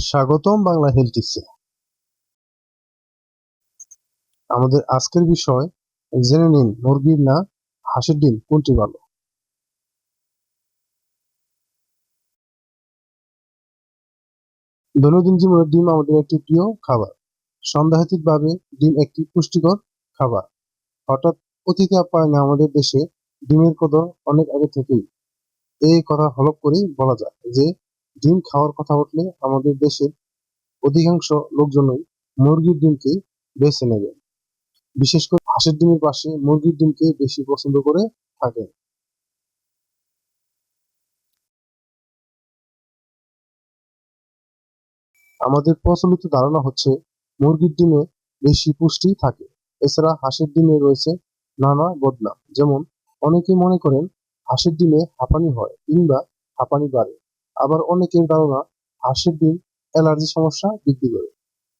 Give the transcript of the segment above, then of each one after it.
স্বাগতম বাংলা হেলথ আমাদের আজকের বিষয়, জেনে নিন মুরগির না, হাঁসের ডিম কোনটি ভালো? দৈনন্দিন জীবনে ডিম আমাদের একটি প্রিয় খাবার। সন্দেহাতীতভাবে ডিম একটি পুষ্টিকর খাবার। হঠাৎ অতিথি আপ্যায়নে আমাদের দেশে ডিমের কদর অনেক আগে থেকেই। এই কথা হলপ করেই বলা যায় যে ডিম খাওয়ার কথা উঠলে আমাদের দেশের অধিকাংশ লোকজনই মুরগির ডিমকে বেছে নেবেন বিশেষ করে হাঁসের ডিমের পাশে মুরগির ডিমকে বেশি পছন্দ করে থাকেন। আমাদের প্রচলিত ধারণা হচ্ছে মুরগির ডিমে বেশি পুষ্টি থাকে। এছাড়া হাঁসের ডিমে রয়েছে নানা বদনাম যেমন অনেকে মনে করেন হাঁসের ডিমে হাঁপানি হয় কিংবা হাঁপানি বাড়ে। আবার অনেকের ধারণা হাঁসের ডিম অ্যালার্জি সমস্যা বৃদ্ধি করে।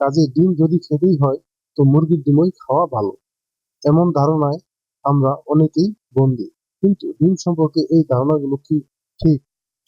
কাজে ডিম যদি খেতেই হয়, তো মুরগির ডিমই খাওয়া ভালো। এমন ধারণায় আমরা অনেকেই বন্দী। কিন্তু ডিম সম্পর্কে এই ধারণাগুলো কি ঠিক?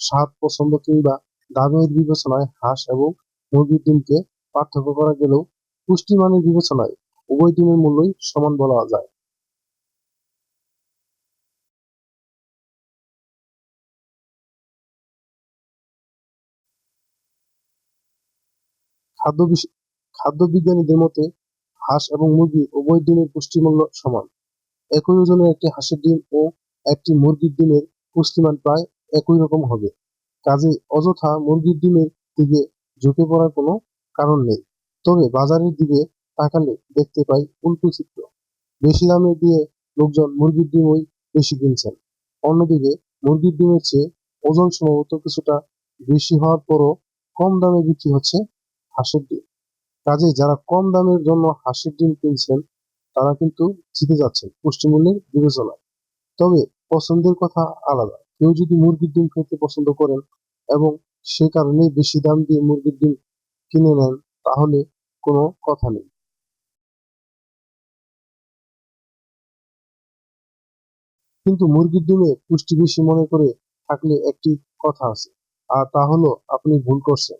স্বাদ, পছন্দ কিংবা দামের বিবেচনায় হাঁস এবং মুরগির ডিমকে পার্থক্য করা গেলেও পুষ্টিমানের বিবেচনায় উভয় ডিমের মূল্যই সমান বলা যায়। খাদ্য খাদ্য বিজ্ঞানীদের মতে, হাঁস এবং মুরগি উভয় ডিমের পুষ্টিমূল্য সমান। একই ওজনের একটি হাঁসের ডিম ও একটি মুরগির ডিমের পুষ্টিমান প্রায় একই রকম হবে। কাজে অযথা মুরগির ডিমের দিকে ঝুঁকে পড়ার কোনো কারণ নেই। তবে বাজারের দিকে তাকালে দেখতে পাই উল্টো চিত্র। বেশি দামে দিয়ে লোকজন মুরগির ডিমই বেশি কিনছেন। অন্যদিকে মুরগির ডিমের চেয়ে ওজন সম্ভবত কিছুটা বেশি হওয়ার পরও কম দামে বিক্রি হচ্ছে হাঁসের ডিম। কাজে যারা কম দামের জন্য হাঁসের ডিম কিনছেন, তারা কিন্তু জিতে যাচ্ছেন পুষ্টিমূল্যের বিবেচনায়। তবে পছন্দের কথা আলাদা। কেউ যদি মুরগির ডিম খেতে পছন্দ করেন এবং সে কারণে বেশি দাম দিয়ে মুরগির ডিম কিনে নেন, তাহলে কোনো কথা নেই। কিন্তু মুরগির ডিমে পুষ্টি বেশি মনে করে থাকলে একটি কথা আছে, আর তা হলো আপনি ভুল করছেন।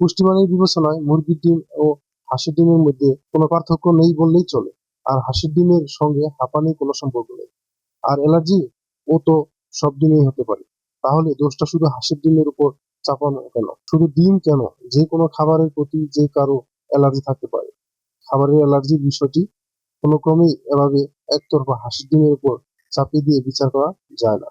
পুষ্টিমানের বিবেচনায় মুরগির ডিম ও হাঁসের ডিমের মধ্যে কোনো পার্থক্য নেই বললেই চলে। আর হাঁসের ডিমের সঙ্গে হাঁপানির কোনো সম্পর্ক নেই। আর অ্যালার্জি ও তো সব ডিমেই হতে পারে। তাহলে দোষটা শুধু হাঁসের ডিমের উপর চাপানো কেন? শুধু ডিম কেন? যে কোনো খাবারের প্রতি যে কারও অ্যালার্জি থাকতে পারে। খাবারের অ্যালার্জির বিষয়টি কোনো ক্রমেই এভাবে একতরফা হাঁসের ডিমের উপর চাপিয়ে দিয়ে বিচার করা যায় না।